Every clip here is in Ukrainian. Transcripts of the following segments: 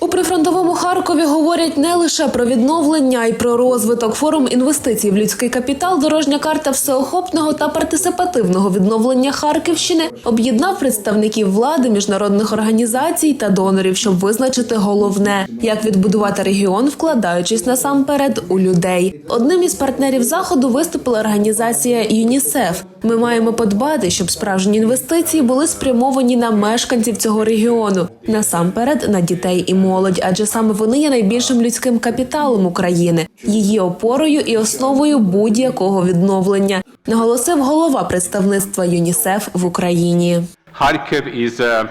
У прифронтовому Харкові говорять не лише про відновлення, а й про розвиток. Форум інвестицій в людський капітал, дорожня карта всеохопного та партисипативного відновлення Харківщини об'єднав представників влади, міжнародних організацій та донорів, щоб визначити головне, як відбудувати регіон, вкладаючись насамперед у людей. Одним із партнерів заходу виступила організація ЮНІСЕФ. Ми маємо подбати, щоб справжні інвестиції були спрямовані на мешканців цього регіону, насамперед на дітей і молодь, адже саме вони є найбільшим людським капіталом України, її опорою і основою будь-якого відновлення, наголосив голова представництва ЮНІСЕФ в Україні. A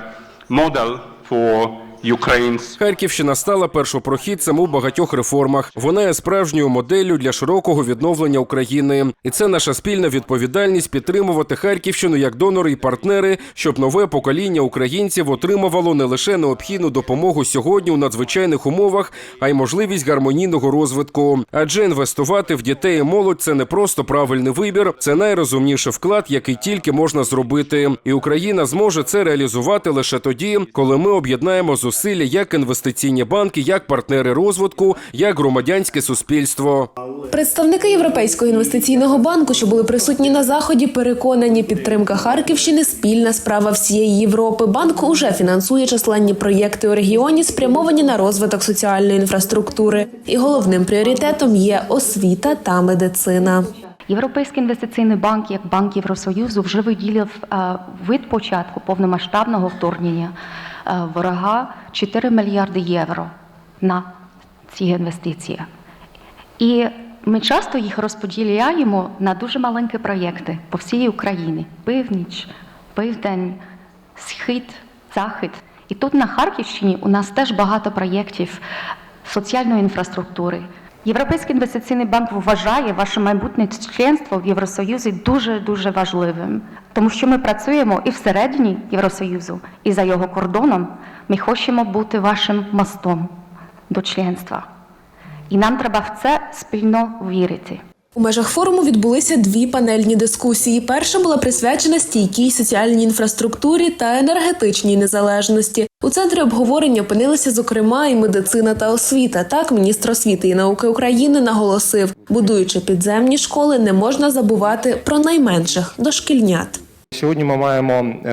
model for Харківщина стала першопрохідцем у багатьох реформах. Вона є справжньою моделлю для широкого відновлення України, і це наша спільна відповідальність підтримувати Харківщину як донори і партнери, щоб нове покоління українців отримувало не лише необхідну допомогу сьогодні у надзвичайних умовах, а й можливість гармонійного розвитку. Адже інвестувати в дітей і молодь це не просто правильний вибір, це найрозумніший вклад, який тільки можна зробити. І Україна зможе це реалізувати лише тоді, коли ми об'єднаємо зусилля як інвестиційні банки, як партнери розвитку, як громадянське суспільство. Представники Європейського інвестиційного банку, що були присутні на заході, переконані, підтримка Харківщини спільна справа всієї Європи. Банк уже фінансує численні проєкти у регіоні, спрямовані на розвиток соціальної інфраструктури. І головним пріоритетом є освіта та медицина. Європейський інвестиційний банк, як банк Євросоюзу, вже виділив е, від початку повномасштабного вторгнення ворога 4 мільярди євро на ці інвестиції. І ми часто їх розподіляємо на дуже маленькі проєкти по всій Україні: північ, південь, схід, захід. І тут на Харківщині у нас теж багато проєктів соціальної інфраструктури. Європейський інвестиційний банк вважає ваше майбутнє членство в Євросоюзі дуже дуже важливим, тому що ми працюємо і всередині Євросоюзу, і за його кордоном. Ми хочемо бути вашим мостом до членства. І нам треба в це спільно вірити. У межах форуму відбулися дві панельні дискусії. Перша була присвячена стійкій соціальній інфраструктурі та енергетичній незалежності. У центрі обговорення опинилися зокрема і медицина та освіта. Так, міністр освіти і науки України наголосив, будуючи підземні школи, не можна забувати про найменших дошкільнят. Сьогодні ми маємо е,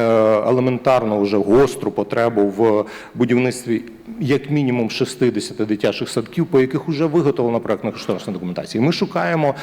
елементарну вже гостру потребу в будівництві як мінімум 60 дитячих садків, по яких вже виготовлена проектна кошторисна документація. Ми шукаємо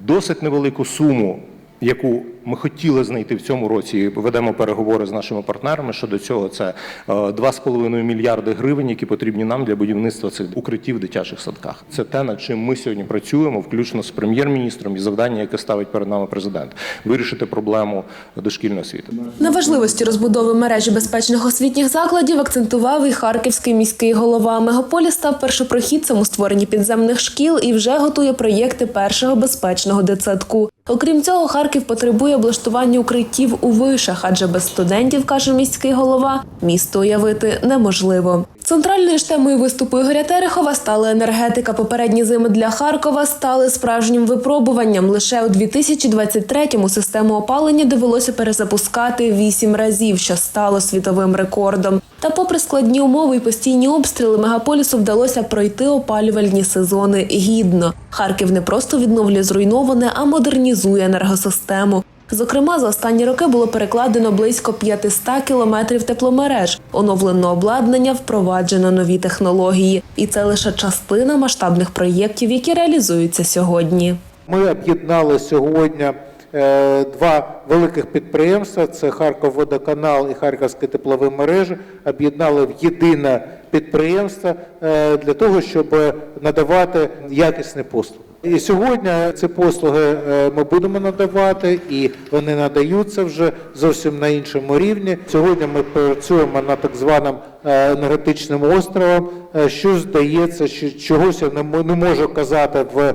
досить невелику суму, яку ми хотіли знайти в цьому році. Ведемо переговори з нашими партнерами щодо цього. Це е, 2,5 мільярди гривень, які потрібні нам для будівництва цих укриттів в дитячих садках. Це те, над чим ми сьогодні працюємо, включно з прем'єр-міністром і завдання, яке ставить перед нами президент, вирішити проблему дошкільної освіти. На важливості розбудови мережі безпечних освітніх закладів акцентував і харківський міський голова. Мегаполіс став першопрохідцем у створенні підземних шкіл і вже готує проєкти першого безпечного дитсадку. Окрім цього, Харків потребує облаштування укриттів у вишах, адже без студентів, каже міський голова, місто уявити неможливо. Центральною ж темою виступу Ігоря Терехова стала енергетика. Попередні зими для Харкова стали справжнім випробуванням. Лише у 2023-му систему опалення довелося перезапускати вісім разів, що стало світовим рекордом. Та, попри складні умови і постійні обстріли, мегаполісу вдалося пройти опалювальні сезони гідно. Харків не просто відновлює зруйноване, а модернізує енергосистему. Зокрема, за останні роки було перекладено близько 500 кілометрів тепломереж, оновлено обладнання, впроваджено нові технології. І це лише частина масштабних проєктів, які реалізуються сьогодні. Ми об'єднали сьогодні е, два великих підприємства: це Харковводоканал і Харківські теплові мережі. Об'єднали в єдине підприємство е, для того, щоб надавати якісні послуги. І сьогодні ці послуги е, ми будемо надавати, і вони надаються вже зовсім на іншому рівні. Сьогодні ми працюємо над так званим е, енергетичним островом, е, що здається, що чогось я не можу казати в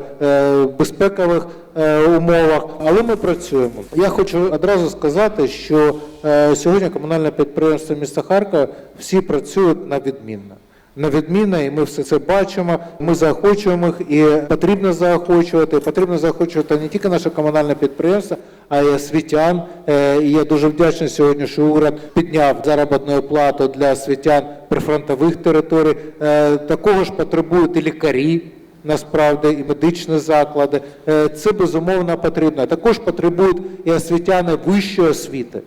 безпекових умовах, але ми працюємо. Я хочу одразу сказати, що сьогодні комунальне підприємство міста Харкова всі працюють на відмінно. На відмінно, і ми все це бачимо. Ми заохочуємо їх, і потрібно заохочувати. Потрібно заохочувати не тільки наше комунальне підприємство, а й освітян. Е, І я дуже вдячний сьогодні, що уряд підняв заробітну плату для освітян прифронтових територій. Е, Такого ж потребують і лікарі. Насправді і медичні заклади Е, це безумовно потрібно. Також потребують і освітяни вищої освіти,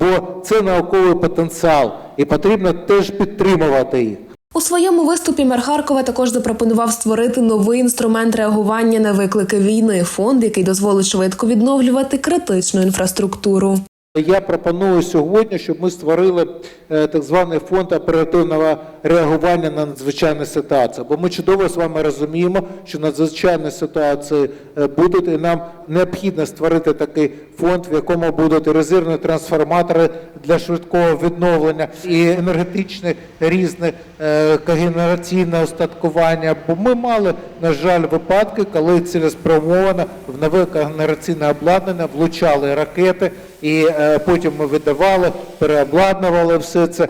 бо це науковий потенціал, і потрібно теж підтримувати їх. У своєму виступі мер Харкова також запропонував створити новий інструмент реагування на виклики війни фонд, який дозволить швидко відновлювати критичну інфраструктуру. Я пропоную сьогодні, щоб ми створили е, так званий фонд оперативного реагування на надзвичайні ситуації. Бо ми чудово з вами розуміємо, що надзвичайні ситуації е, будуть, і нам необхідно створити такий фонд, в якому будуть резервні трансформатори для швидкого відновлення, і енергетичне різне е, когенераційне устаткування. Бо ми мали, на жаль, випадки, коли цілеспрямовано в нове когенераційне обладнання влучали ракети, і е, потім ми видавали, переобладнували все це.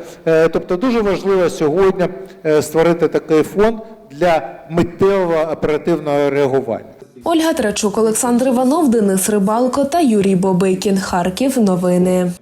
Тобто дуже важливо сьогодні е, створити такий фонд для миттєвого оперативного реагування. Ольга Трачук, Олександр Іванов, Денис Рибалко та Юрій Бобикін. Харків. Новини.